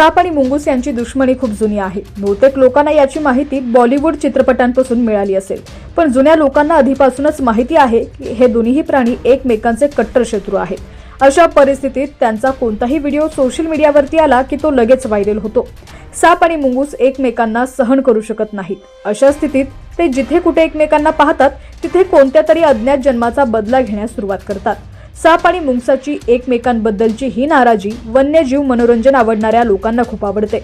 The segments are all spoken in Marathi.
साप आणि मुंगूस यांची दुश्मनी खूप जुनी आहे. बहुतेक लोकांना याची माहिती बॉलिवूड चित्रपटांपासून मिळाली असेल. पण जुन्या लोकांना आधीपासूनच माहिती आहे की हे दोन्ही प्राणी एकमेकांचे कट्टर शत्रू आहेत. अशा परिस्थितीत त्यांचा कोणताही व्हिडिओ सोशल मीडियावरती आला की तो लगेच व्हायरल होतो. साप आणि मुंगूस एकमेकांना सहन करू शकत नाहीत. अशा स्थितीत ते जिथे कुठे एकमेकांना पाहतात तिथे कोणत्या तरी अज्ञात जन्माचा बदला घेण्यास सुरुवात करतात. साप आणि मुंगसाची एकमेकांबद्दलची ही नाराजी वन्यजीव मनोरंजन आवडणाऱ्या लोकांना खूप आवडते.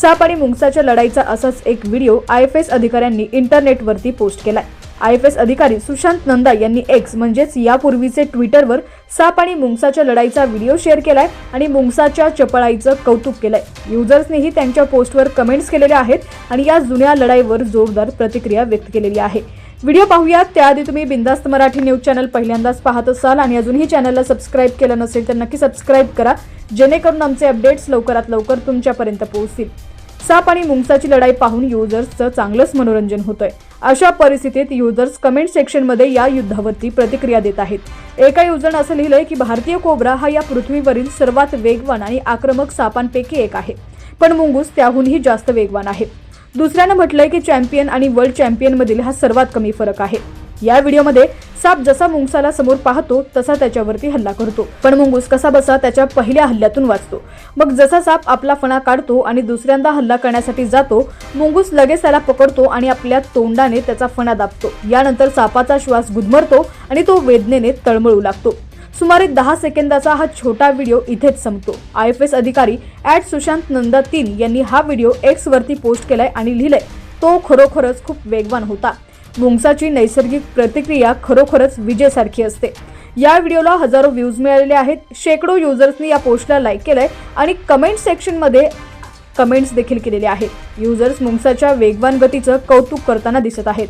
साप आणि मुंगसाच्या लढाईचा असाच एक व्हिडिओ आय एफ एस अधिकाऱ्यांनी इंटरनेटवरती पोस्ट केलाय. आय एफ एस अधिकारी सुशांत नंदा यांनी एक्स म्हणजेच यापूर्वीचे ट्विटरवर साप आणि मुंगसाच्या लढाईचा व्हिडिओ शेअर केलाय आणि मुंगसाच्या चपळाईचं कौतुक केलंय. युजर्सनीही त्यांच्या पोस्टवर कमेंट्स केलेल्या आहेत आणि या जुन्या लढाईवर जोरदार प्रतिक्रिया व्यक्त केलेली आहे. व्हिडिओ पाहूयात. त्याआधी तुम्ही बिंदास्त मराठी न्यूज चॅनल पहिल्यांदाच पाहत असाल आणि अजूनही चॅनलला सबस्क्राईब केलं नसेल तर नक्की सबस्क्राईब करा जेणेकरून आमचे अपडेट्स लवकरात लवकर तुमच्यापर्यंत पोहोचतील. साप आणि मुंगसाची लढाई पाहून युजर्सचं चांगलंच मनोरंजन होतंय. अशा परिस्थितीत युजर्स कमेंट सेक्शनमध्ये या युद्धावरती प्रतिक्रिया देत आहेत. एका युजरनं असं लिहिलंय की भारतीय कोबरा हा या पृथ्वीवरील सर्वात वेगवान आणि आक्रमक सापांपैकी एक आहे. पण मुंगूस त्याहूनही जास्त वेगवान आहे. दुसऱ्यानं म्हटलंय की चॅम्पियन आणि वर्ल्ड चॅम्पियनमधील हा सर्वात कमी फरक आहे. या व्हिडिओमध्ये साप जसा मुंगसाला समोर पाहतो तसा त्याच्यावरती हल्ला करतो. पण मुंगूस कसा बसा त्याच्या पहिल्या हल्ल्यातून वाचतो. मग जसा साप आपला फणा काढतो आणि दुसऱ्यांदा हल्ला करण्यासाठी जातो मुंगूस लगेच त्याला पकडतो आणि आपल्या तोंडाने त्याचा फणा दाबतो. यानंतर सापाचा श्वास गुदमरतो आणि तो वेदनेने तळमळू लागतो. सुमारे दहा सेकंदाचा हा छोटा व्हिडिओ इथेच संपतो. आय एफ एस अधिकारी ॲट सुशांत नंदा तीन यांनी हा व्हिडिओ एक्सवरती पोस्ट केलाय आणि लिहिलंय तो खरोखरच खूप वेगवान होता. मुंगसाची नैसर्गिक प्रतिक्रिया खरोखरच विजेसारखी असते. या व्हिडिओला हजारो व्ह्यूज मिळालेले आहेत. शेकडो युजर्सनी या पोस्टला लाईक केलंय आणि कमेंट सेक्शनमध्ये कमेंट्स देखील केलेले आहेत. युजर्स मुंगसाच्या वेगवान गतीचं कौतुक करताना दिसत आहेत.